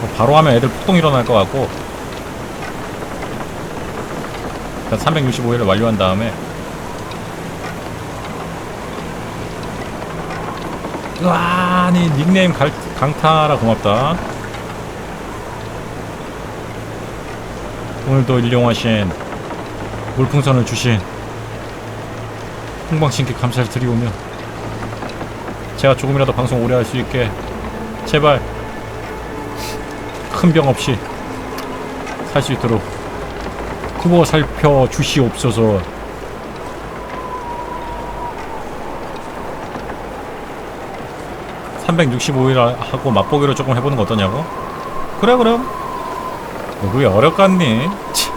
뭐 바로 하면 애들 폭동 일어날 것 같고. 일단 365일을 완료한 다음에. 으아 아니 닉네임 갈, 강타라 고맙다. 오늘도 일용하신 물풍선을 주신 홍방신께 감사를 드리오며 제가 조금이라도 방송 오래 할 수 있게 제발 큰 병 없이 살 수 있도록 후보 살펴 주시옵소서. (365일) 하고 맛보기로 조금 해보는 거 어떠냐고? 그래 그럼 뭐 그게 어렵겠니? 치.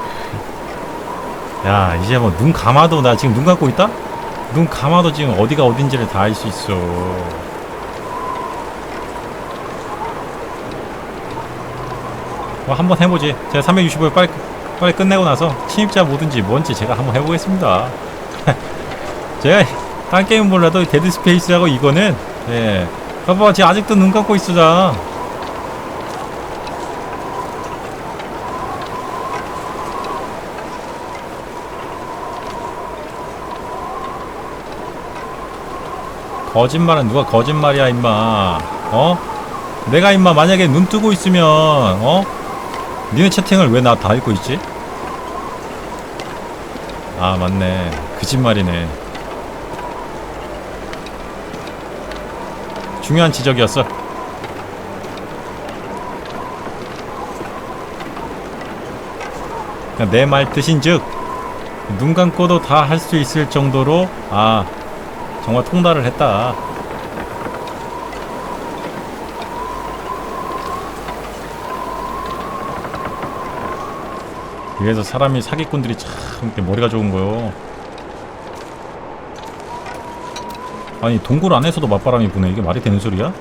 야 이제 뭐 눈 감아도 나 지금 눈 감고 있다? 눈 감아도 지금 어디가 어딘지를 다 알 수 있어 뭐 한번 해보지. 제가 365일 빨리 빨리 끝내고 나서 침입자 뭐든지 뭔지 제가 한번 해보겠습니다. 제가 딴 게임 몰라도 데드 스페이스하고 이거는 예. 봐봐, 쟤 아직도 눈 감고 있어자. 거짓말은 누가 거짓말이야 임마 어? 내가 임마 만약에 눈 뜨고 있으면 어? 니네 채팅을 왜 나 다 읽고 있지? 아 맞네. 거짓말이네. 중요한 지적이었어. 내 말 뜻인즉 눈 감고도 다 할 수 있을 정도로 아 정말 통달을 했다 이래서 사람이 사기꾼들이 참 머리가 좋은 거요. 아니 동굴 안에서도 맞바람이 부네. 이게 말이 되는 소리야?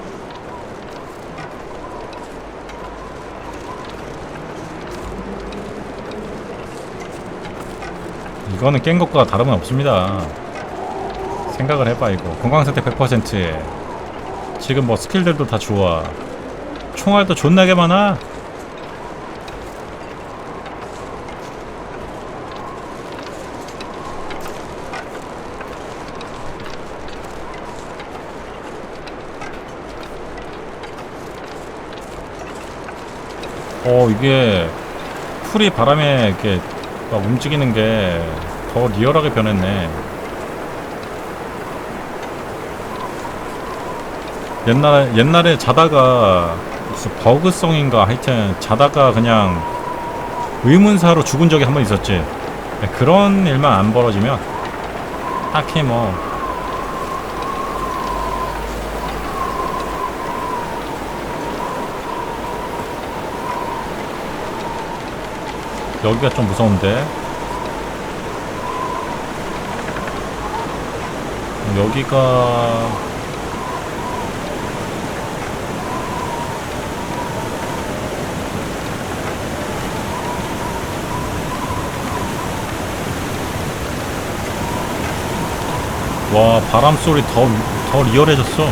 이거는 깬 것과 다름은 없습니다. 생각을 해봐 이거. 건강 상태 100%에 지금 뭐 스킬들도 다 좋아. 총알도 존나게 많아. 어 이게 풀이 바람에 이렇게 막 움직이는 게 더 리얼하게 변했네. 옛날 옛날에 자다가 무슨 버그성인가 하여튼 자다가 그냥 의문사로 죽은 적이 한 번 있었지. 그런 일만 안 벌어지면 딱히 뭐 여기가 좀 무서운데 여기가 와 바람 소리 더, 더 리얼해졌어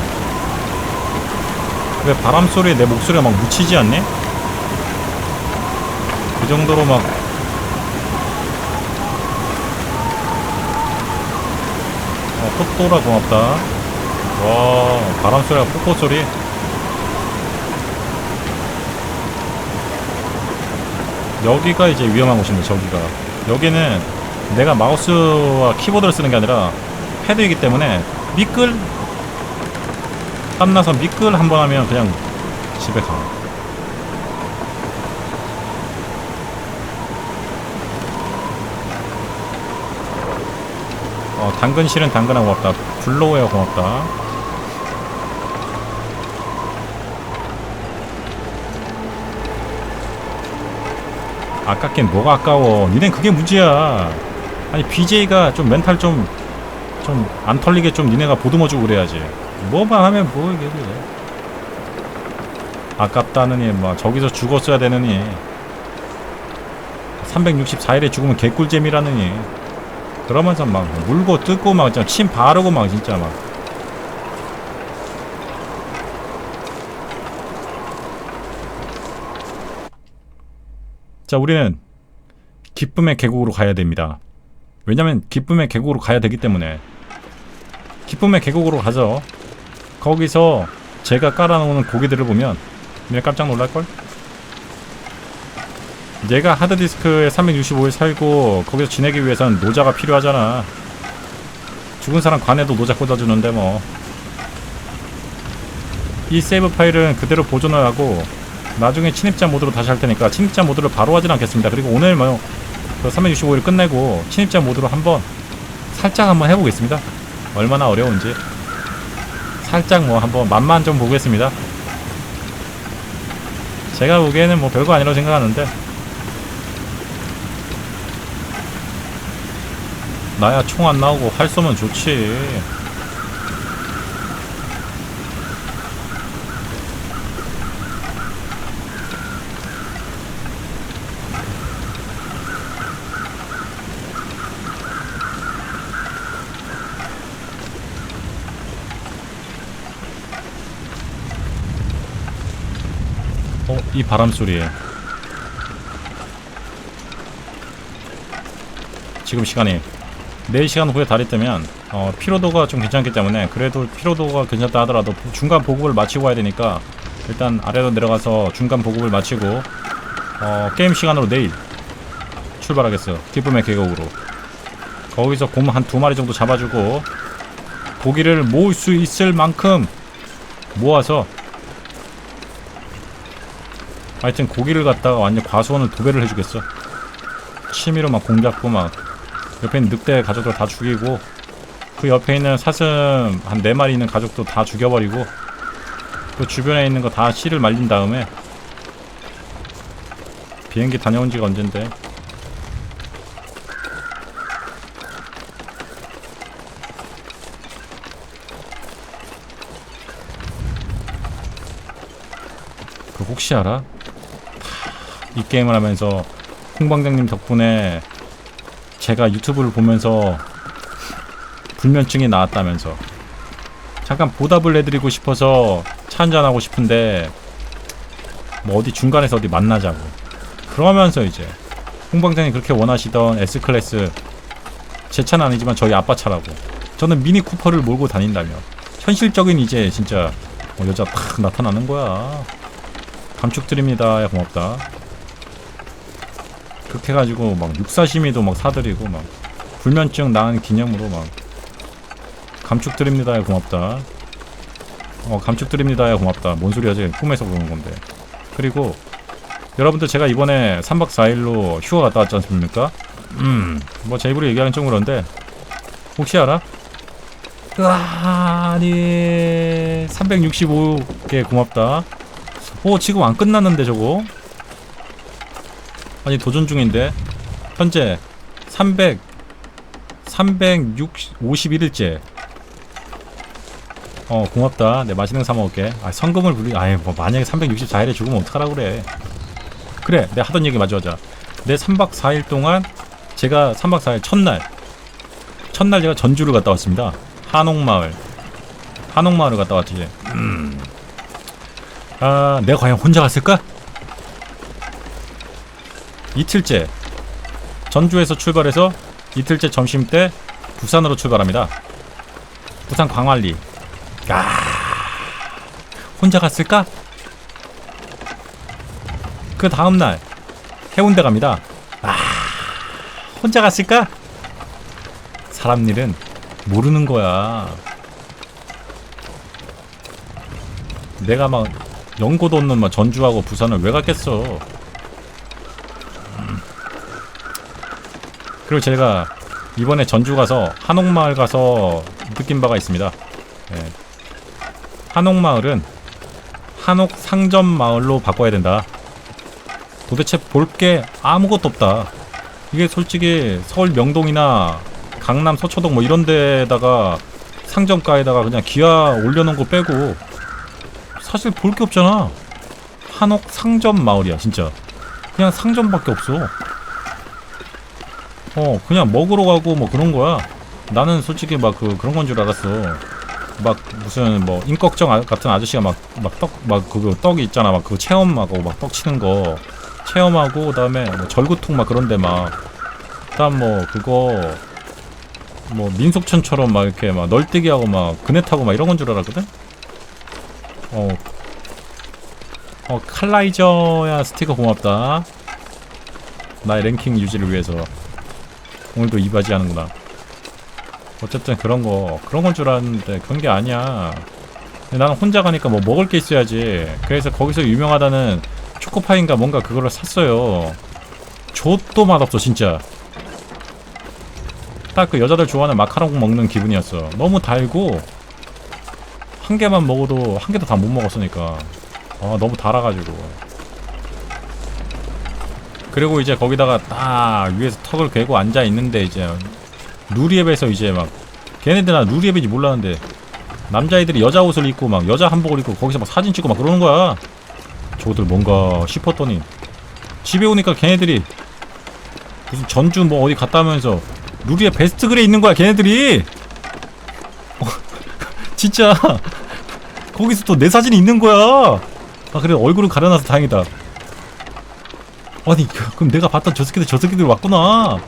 왜 바람 소리에 내 목소리가 막 묻히지 않니? 그 정도로 막 어, 포토라 고맙다. 와, 바람 소리가 폭포 소리. 여기가 이제 위험한 곳입니다, 저기가. 여기는 내가 마우스와 키보드를 쓰는 게 아니라 패드이기 때문에 미끌 땀나서 미끌 한 번 하면 그냥 집에 가. 당근 실은 당근하고 고맙다. 블로우웨어 고맙다. 아깝긴 뭐가 아까워. 니넨 그게 문제야. 아니 BJ가 좀 멘탈 좀 좀 안 털리게 좀 니네가 보듬어주고 그래야지. 뭐만 하면 뭐 이게. 아깝다느니 뭐 저기서 죽었어야 되느니 364일에 죽으면 개꿀잼이라느니 그러면서 막 물고 뜯고 막 침 바르고 막 진짜 막 자, 우리는 기쁨의 계곡으로 가야 됩니다. 왜냐면 기쁨의 계곡으로 가야 되기 때문에 기쁨의 계곡으로 가죠. 거기서 제가 깔아놓은 고기들을 보면 그냥 깜짝 놀랄걸? 내가 하드디스크에 365일 살고 거기서 지내기 위해서는 노자가 필요하잖아. 죽은 사람 관에도 노자 꽂아주는데 뭐. 이 세이브 파일은 그대로 보존을 하고 나중에 침입자 모드로 다시 할 테니까 침입자 모드를 바로 하진 않겠습니다. 그리고 오늘 뭐 365일 끝내고 침입자 모드로 한번 살짝 한번 해보겠습니다. 얼마나 어려운지 살짝 뭐 한번 맛만 좀 보겠습니다. 제가 보기에는 뭐 별거 아니라고 생각하는데 나야 총 안 나오고 활 쏘면 좋지. 어, 이 바람 소리에. 지금 시간이 4시간 후에 달이 뜨면 어, 피로도가 좀 괜찮기 때문에 그래도 피로도가 괜찮다 하더라도 중간 보급을 마치고 와야 되니까 일단 아래로 내려가서 중간 보급을 마치고 어, 게임 시간으로 내일 출발하겠어요. 기쁨의 계곡으로. 거기서 곰 한 두 마리 정도 잡아주고 고기를 모을 수 있을 만큼 모아서 하여튼 고기를 갖다가 완전 과수원을 두 배를 해주겠어. 취미로 막 공잡고 막 옆에 있는 늑대 가족들 다 죽이고 그 옆에 있는 사슴 한 네 마리 있는 가족도 다 죽여버리고 그 주변에 있는 거 다 씨를 말린 다음에 비행기 다녀온 지가 언젠데 그 혹시 알아? 이 게임을 하면서 홍방장님 덕분에 제가 유튜브를 보면서 불면증이 나왔다면서 잠깐 보답을 해드리고 싶어서 차 한잔하고 싶은데 뭐 어디 중간에서 어디 만나자고 그러면서 이제 홍방장이 그렇게 원하시던 S클래스 제 차는 아니지만 저희 아빠 차라고 저는 미니 쿠퍼를 몰고 다닌다며 현실적인 이제 진짜 어, 여자 탁 나타나는 거야. 감축드립니다. 야 고맙다 그렇게 해가지고 막 육사시미도 막 사드리고 막 불면증 나은 기념으로 막 감축 드립니다 야 고맙다. 어 감축 드립니다 야 고맙다. 뭔 소리야 지 꿈에서 보는 건데. 그리고 여러분들 제가 이번에 3박 4일로 휴가 갔다 왔지 않습니까? 음뭐 제 입으로 얘기하는 좀 그런데 혹시 알아? 으아, 아니 365개 고맙다. 오 지금 안 끝났는데 저거 아니 도전 중인데. 현재 300 351일째. 어 고맙다. 내 맛있는 거 사 먹을게. 아 성금을 부리 아예 뭐 만약에 364일에 죽으면 어떡하라 그래. 그래 내가 하던 얘기 마저 하자. 내 3박 4일 동안 제가 3박 4일 첫날 첫날 제가 전주를 갔다 왔습니다. 한옥마을. 한옥마을을 갔다 왔지. 음. 아 내가 과연 혼자 갔을까? 이틀째 전주에서 출발해서 이틀째 점심 때 부산으로 출발합니다. 부산 광안리. 야 혼자 갔을까? 그 다음 날 해운대 갑니다. 아 혼자 갔을까? 사람 일은 모르는 거야. 내가 막 연고도 없는 막 전주하고 부산을 왜 갔겠어? 그리고 제가 이번에 전주 가서 한옥마을 가서 느낀 바가 있습니다. 예. 한옥마을은 한옥 상점 마을로 바꿔야 된다. 도대체 볼 게 아무것도 없다. 이게 솔직히 서울 명동이나 강남 서초동 뭐 이런 데다가 상점가에다가 그냥 기아 올려놓은 거 빼고 사실 볼 게 없잖아. 한옥 상점 마을이야, 진짜. 그냥 상점밖에 없어. 어 그냥 먹으러 가고 뭐 그런 거야. 나는 솔직히 막 그 그런 건 줄 알았어. 막 무슨 뭐 임꺽정 아- 같은 아저씨가 막 막 떡 막 그거 떡이 있잖아. 막그 체험하고 막 떡 치는 거. 체험하고 그다음에 뭐 절구통 막 그런데 막. 그다음 뭐 그거 뭐 민속촌처럼 막 이렇게 막 널뛰기 하고 막 그네 타고 막 이런 건 줄 알았거든. 어. 어 칼라이저야. 스티커 고맙다. 나의 랭킹 유지를 위해서 오늘도 이바지 하는구나. 어쨌든 그런 거 그런 건 줄 알았는데 그런 게 아니야. 나는 혼자 가니까 뭐 먹을 게 있어야지. 그래서 거기서 유명하다는 초코파인가 뭔가 그거를 샀어요. 좆도 맛없어 진짜. 딱 그 여자들 좋아하는 마카롱 먹는 기분이었어. 너무 달고 한 개만 먹어도 한 개도 다 못 먹었으니까. 아 너무 달아가지고. 그리고 이제 거기다가 딱 위에서 턱을 괴고 앉아 있는데 이제 누리앱에서 이제 막 걔네들 나 누리앱인지 몰랐는데 남자애들이 여자 옷을 입고 막 여자 한복을 입고 거기서 막 사진 찍고 막 그러는 거야. 저들 뭔가 싶었더니. 집에 오니까 걔네들이 무슨 전주 뭐 어디 갔다 오면서 누리의 베스트 글에 있는 거야 걔네들이. 어, 진짜. 거기서 또 내 사진이 있는 거야. 아 그래 얼굴을 가려놔서 다행이다 아니 그- 그럼 내가 봤던 저 새끼들 저 새끼들 왔구나.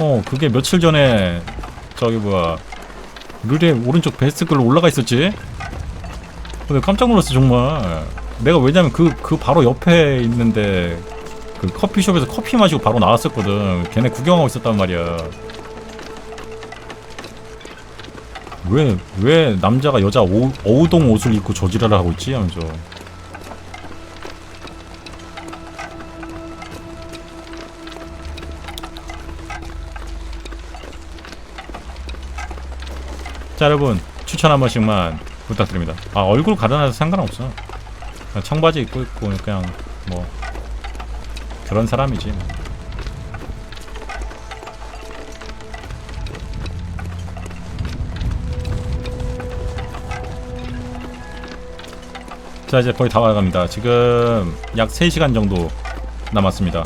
어 그게 며칠 전에 저기 뭐야 룰의 오른쪽 베스트 글로 올라가 있었지? 근데 깜짝 놀랐어 정말. 내가 왜냐면 그 그 바로 옆에 있는데 그 커피숍에서 커피 마시고 바로 나왔었거든. 걔네 구경하고 있었단 말이야. 왜 왜 남자가 여자 오, 어우동 옷을 입고 저지랄을 하고 있지? 하면서 자 여러분 추천 한 번씩만 부탁드립니다. 아 얼굴 가려놔도 상관없어. 청바지 입고 있고 그냥 뭐 그런 사람이지 뭐. 자 이제 거의 다 와갑니다. 지금 약 3시간 정도 남았습니다.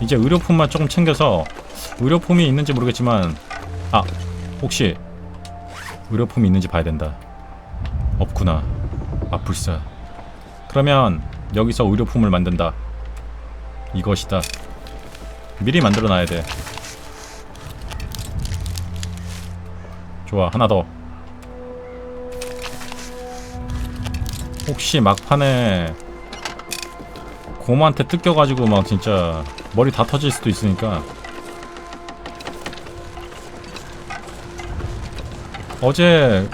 이제 의료품만 조금 챙겨서 의료품이 있는지 모르겠지만 아 혹시 의료품이 있는지 봐야 된다. 없구나. 아 불사 그러면 여기서 의료품을 만든다. 이것이다. 미리 만들어 놔야 돼. 좋아 하나 더. 혹시 막판에 곰한테 뜯겨가지고 막 진짜 머리 다 터질 수도 있으니까 어제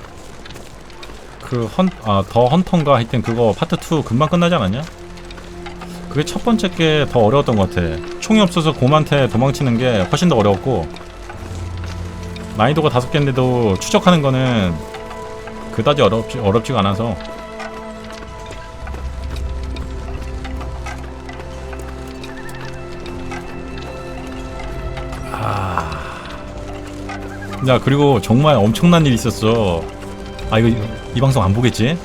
그 헌, 아, 더 헌터인가 하여튼 그거 파트 2 금방 끝나지 않았냐? 그게 첫 번째 게 더 어려웠던 것 같아. 총이 없어서 곰한테 도망치는 게 훨씬 더 어려웠고, 난이도가 다섯 개인데도 추적하는 거는 그다지 어렵지, 어렵지가 않아서. 야, 그리고 정말 엄청난 일이 있었어. 아, 이거, 이 방송 안 보겠지?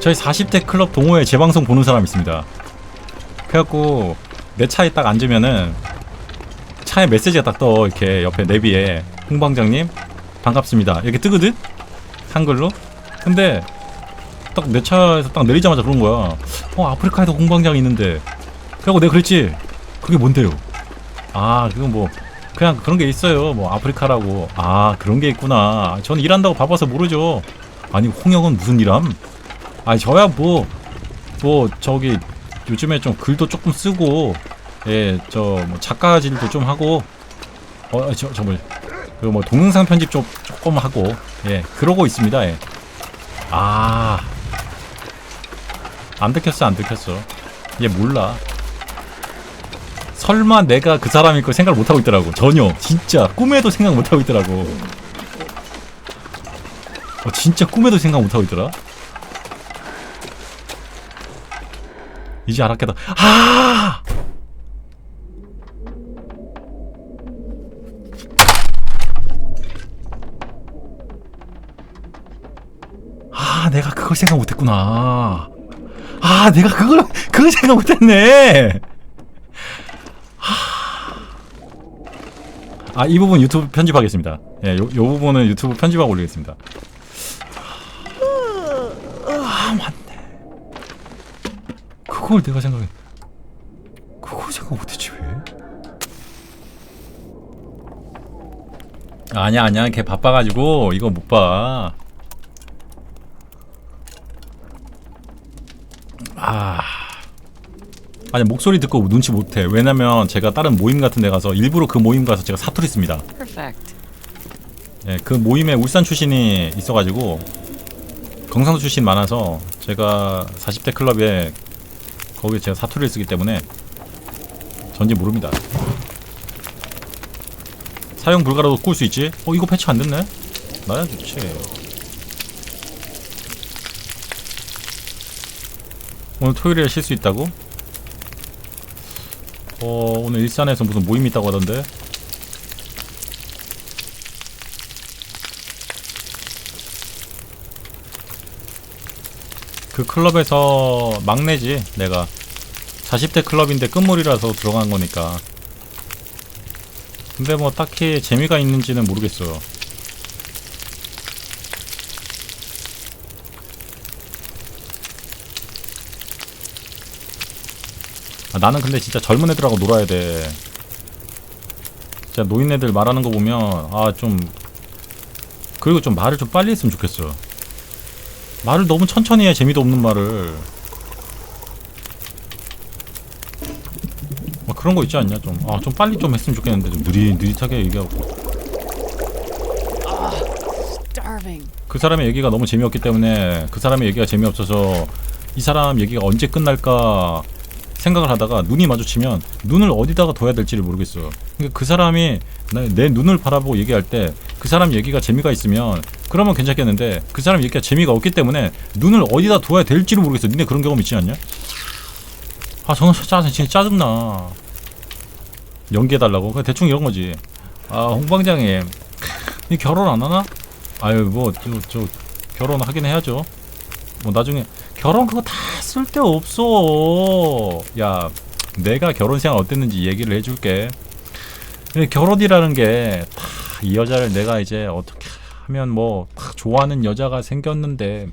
저희 40대 클럽 동호회 재방송 보는 사람 있습니다. 그래갖고 내 차에 딱 앉으면은 차에 메시지가 딱 떠 이렇게 옆에 내비에. 홍방장님 반갑습니다. 이렇게 뜨거든? 한글로? 근데 딱 내 차에서 딱 내리자마자 그런 거야. 어 아프리카에도 홍방장이 있는데. 그래갖고 내가 그랬지? 그게 뭔데요? 아 그건 뭐 그냥 그런 게 있어요. 뭐 아프리카라고. 아 그런 게 있구나. 전 일한다고 바빠서 모르죠. 아니 홍역은 무슨 일함? 아니 저야 뭐뭐 저기 요즘에 좀 글도 조금 쓰고 예저 뭐 작가질도 좀 하고 어저 저뭐 그뭐 동영상 편집 좀 조금 하고 예 그러고 있습니다. 예. 예아안 들켰어 안 들켰어. 얘 몰라 설마 내가 그 사람일 걸 생각을 못 하고 있더라고 전혀 진짜 꿈에도 생각 못 하고 있더라고 어 진짜 꿈에도 생각 못 하고 있더라 이제 알았겠다. 아! 아, 내가 그걸 생각 못했구나. 아, 내가 그걸 그걸 생각 못했네. 아, 이 부분 유튜브 편집하겠습니다. 예, 요, 요 부분은 유튜브 편집하고 올리겠습니다. 아, 맞네. 그걸 내가 생각해. 그걸 생각 못했지 왜? 아니야 아니야 걔 바빠가지고 이거 못 봐. 아. 아니 목소리 듣고 눈치 못해. 왜냐면 제가 다른 모임 같은 데 가서 일부러 그 모임 가서 제가 사투리 씁니다. Perfect. 예, 그 모임에 울산 출신이 있어가지고 경상도 출신 많아서 제가 40대 클럽에 거기 제가 사투리를 쓰기 때문에 전지 모릅니다. 사용 불가라도 꿀 수 있지? 어 이거 패치 안 됐네? 나야 좋지. 오늘 토요일에 쉴 수 있다고? 어 오늘 일산에서 무슨 모임 있다고 하던데? 그 클럽에서 막내지 내가. 40대 클럽인데 끝물이라서 들어간 거니까. 근데 뭐 딱히 재미가 있는지는 모르겠어요 나는 근데 진짜 젊은 애들하고 놀아야 돼. 진짜 노인네들 말하는 거 보면 아 좀 그리고 좀 말을 좀 빨리 했으면 좋겠어. 말을 너무 천천히 해 재미도 없는 말을. 막 그런 거 있지 않냐 좀. 아 좀 빨리 좀 했으면 좋겠는데 좀 느릿 느릿하게 얘기하고. 그 사람의 얘기가 너무 재미없기 때문에 그 사람의 얘기가 재미없어서 이 사람 얘기가 언제 끝날까 생각을 하다가 눈이 마주치면 눈을 어디다가 둬야 될지를 모르겠어요. 그러니까 그 사람이 나- 내 눈을 바라보고 얘기할 때 그 사람 얘기가 재미가 있으면 그러면 괜찮겠는데 그 사람 얘기가 재미가 없기 때문에 눈을 어디다 둬야 될지를 모르겠어. 니네 그런 경험 있지 않냐? 아 저는 짜증 진짜 짜증나. 연기해달라고? 그냥 대충 이런 거지. 아 홍방장님, 니 결혼 안 하나? 아유 뭐저 저 결혼 하긴 해야죠. 뭐 나중에 결혼 그거 다 쓸데 없어. 야 내가 결혼 생활 어땠는지 얘기를 해줄게. 결혼이라는 게 다 이 여자를 내가 이제 어떻게 하면 뭐다 좋아하는 여자가 생겼는데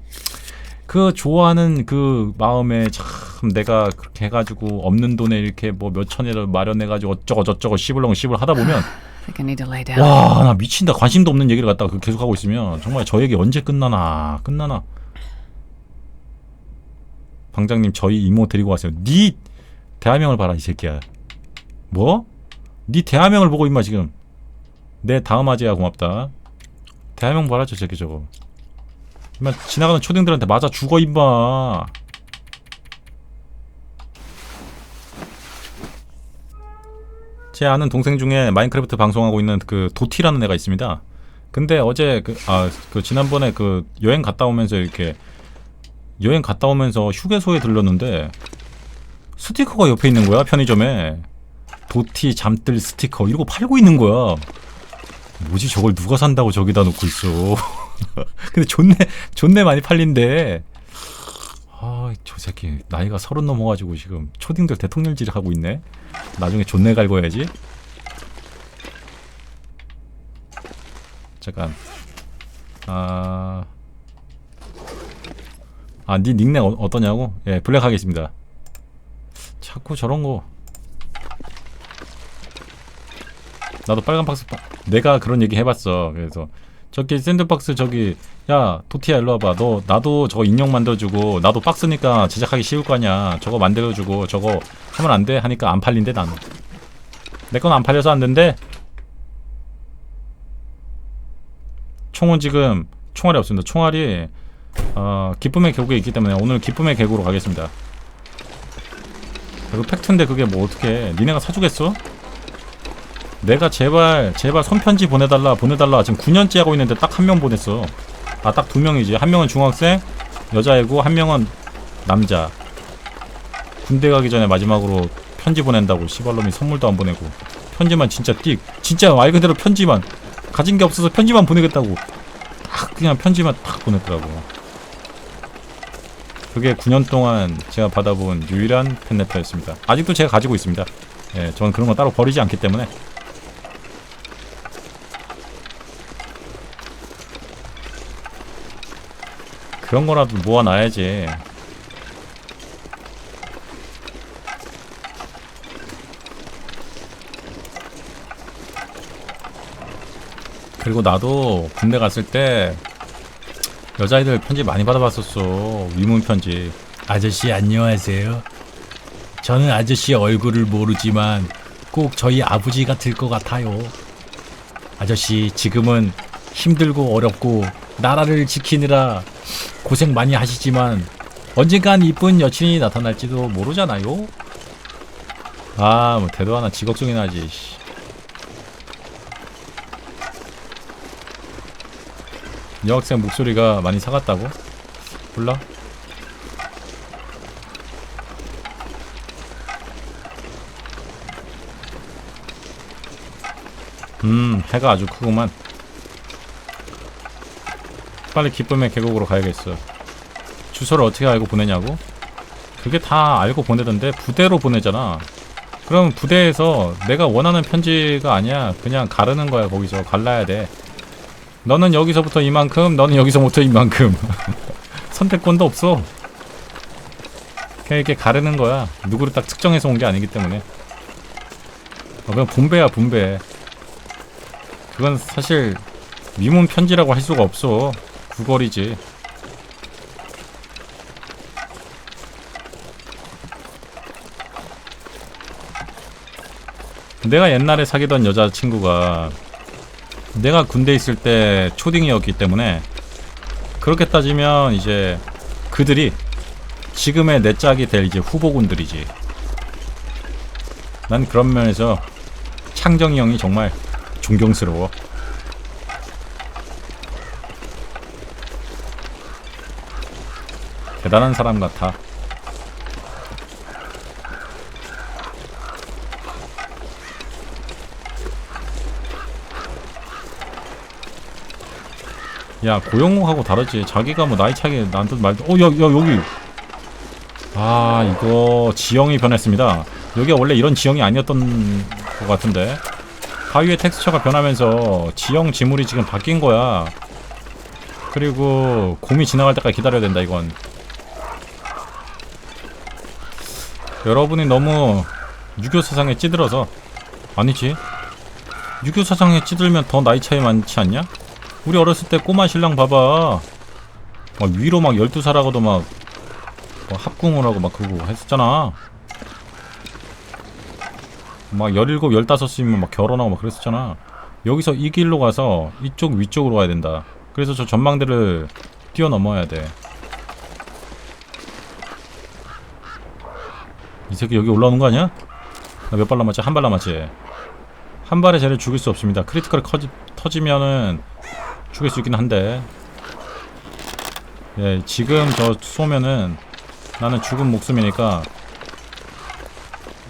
그 좋아하는 그 마음에 참 내가 그렇게 해가지고 없는 돈에 이렇게 뭐 몇천에를 마련해가지고 어쩌고 저쩌고 씹을렁 씹을 하다 보면. 와 나 미친다 관심도 없는 얘기를 갖다가 그 계속 하고 있으면 정말 저 얘기 언제 끝나나 끝나나 방장님 저희 이모 데리고 왔어요. 네 대화명을 봐라 이 새끼야. 뭐? 네 대화명을 보고 임마 지금. 내 다음 아재야 고맙다. 대화명 봐라 저 새끼 저거. 임마 지나가는 초딩들한테 맞아 죽어 임마. 제 아는 동생 중에 마인크래프트 방송하고 있는 그 도티라는 애가 있습니다. 근데 어제 그 아 그 지난번에 그 여행 갔다 오면서 이렇게 여행 갔다 오면서 휴게소에 들렀는데 스티커가 옆에 있는 거야 편의점에 도티 잠들 스티커 이러고 팔고 있는 거야. 뭐지 저걸 누가 산다고 저기다 놓고 있어. 근데 존내 존내 많이 팔린대. 아 저 새끼 나이가 서른 넘어가지고 지금 초딩들 대통령질 하고 있네. 나중에 존내 갈궈야지. 잠깐. 아. 아, 네 닉네임 어, 어떠냐고? 예, 블랙 하겠습니다. 자꾸 저런 거. 나도 빨간 박스 파- 내가 그런 얘기 해봤어. 그래서 저기 샌드박스 저기 야 도티야 일로 와봐. 너 나도 저거 인형 만들어주고 나도 박스니까 제작하기 쉬울 거 아니야. 저거 만들어주고 저거 하면 안 돼? 하니까 안 팔린대 나는. 내 건 안 팔려서 안 된대. 총은 지금 총알이 없습니다. 총알이 어, 기쁨의 계곡에 있기 때문에 오늘 기쁨의 계곡으로 가겠습니다. 그리고 팩트인데 그게 뭐 어떻게 니네가 사주겠어? 내가 제발 제발 손편지 보내달라 보내달라 지금 9년째 하고 있는데 딱 한 명 보냈어. 아 딱 두 명이지. 한 명은 중학생 여자애고 한 명은 남자. 군대 가기 전에 마지막으로 편지 보낸다고 시발놈이 선물도 안 보내고 편지만 진짜 띡 진짜 말 그대로 편지만 가진 게 없어서 편지만 보내겠다고 딱 그냥 편지만 딱 보냈더라고 그게 9년 동안 제가 받아본 유일한 펜네타였습니다. 아직도 제가 가지고 있습니다. 예, 저는 그런 거 따로 버리지 않기 때문에. 그런 거라도 모아놔야지. 그리고 나도 군대 갔을 때 여자애들 편지 많이 받아봤었어. 위문 편지. 아저씨 안녕하세요. 저는 아저씨의 얼굴을 모르지만 꼭 저희 아버지 같을 것 같아요. 아저씨 지금은 힘들고 어렵고 나라를 지키느라 고생 많이 하시지만 언젠간 이쁜 여친이 나타날지도 모르잖아요. 아 뭐 대도 하나 지걱정이 나지 여학생 목소리가 많이 사갔다고? 몰라? 음, 해가 아주 크구만. 빨리 기쁨의 계곡으로 가야겠어. 주소를 어떻게 알고 보내냐고? 그게 다 알고 보내던데 부대로 보내잖아. 그럼 부대에서 내가 원하는 편지가 아니야. 그냥 가르는 거야. 거기서 갈라야 돼. 너는 여기서부터 이만큼, 너는 여기서부터 이만큼. 선택권도 없어. 그냥 이렇게 가르는 거야. 누구를 딱 특정해서 온 게 아니기 때문에. 어, 그냥 분배야, 분배. 그건 사실 위문 편지라고 할 수가 없어. 구걸이지. 내가 옛날에 사귀던 여자친구가 내가 군대 있을 때 초딩이었기 때문에 그렇게 따지면 이제 그들이 지금의 내 짝이 될 이제 후보군들이지. 난 그런 면에서 창정이 형이 정말 존경스러워. 대단한 사람 같아. 야 고영욱하고 다르지. 자기가 뭐 나이 차게 나한테 말도 어야 야 여기. 아 이거 지형이 변했습니다. 여기가 원래 이런 지형이 아니었던 것 같은데. 바위의 텍스처가 변하면서 지형 지물이 지금 바뀐 거야. 그리고 곰이 지나갈 때까지 기다려야 된다 이건. 여러분이 너무 유교 사상에 찌들어서 아니지? 유교 사상에 찌들면 더 나이 차이 많지 않냐? 우리 어렸을 때 꼬마 신랑 봐봐. 막 위로 막 12살하고도 막, 뭐 합궁을 하고 막 그러고 했었잖아. 막 17, 15이면 막 결혼하고 막 그랬었잖아. 여기서 이 길로 가서 이쪽 위쪽으로 가야 된다. 그래서 저 전망대를 뛰어넘어야 돼. 이 새끼 여기 올라오는 거 아니야? 나 몇 발 남았지? 한 발 남았지? 한 발에 쟤를 죽일 수 없습니다. 크리티컬 커지, 터지면은 죽일 수 있긴 한데. 예 지금 저 쏘면은 나는 죽은 목숨이니까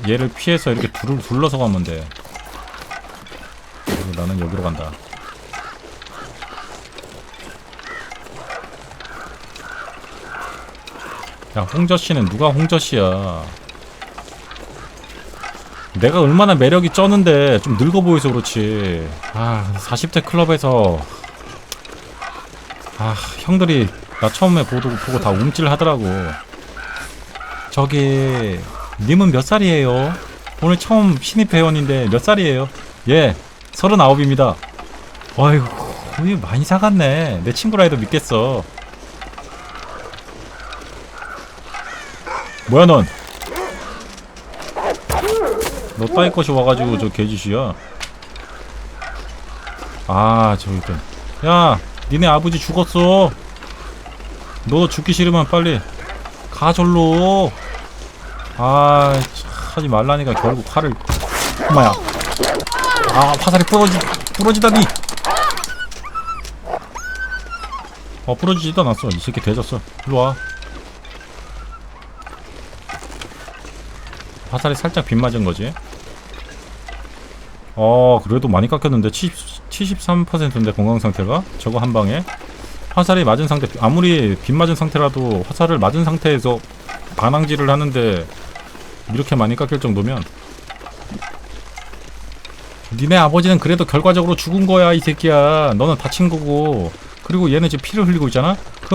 얘를 피해서 이렇게 둘, 둘러서 가면 돼. 나는 여기로 간다. 야 홍저씨는 누가 홍저씨야? 내가 얼마나 매력이 쩌는데 좀 늙어 보여서 그렇지. 아 40대 클럽에서 아 형들이 나 처음에 보고, 보고 다 움찔 하더라고. 저기 님은 몇 살이에요? 오늘 처음 신입 회원인데 몇 살이에요? 예 서른아홉입니다. 아이고 우리 많이 사갔네. 내 친구라 해도 믿겠어. 뭐야 넌? 너 따위 것이 와가지고 저 개짓이야? 아 저기 있야 니네 아버지 죽었어. 너 죽기 싫으면 빨리 가 절로. 아, 참, 하지 말라니까 결국 칼을. 엄마야. 아, 화살이 부러지 부러지다니. 어, 부러지지도 않았어. 이 새끼 대졌어. 일로 와. 화살이 살짝 빗 맞은 거지. 어, 그래도 많이 깎였는데 70, 73%인데 건강 상태가? 저거 한 방에? 화살이 맞은 상태 아무리 빗 맞은 상태라도 화살을 맞은 상태에서 반항질을 하는데 이렇게 많이 깎일 정도면? 니네 아버지는 그래도 결과적으로 죽은 거야 이 새끼야. 너는 다친 거고. 그리고 얘는 지금 피를 흘리고 있잖아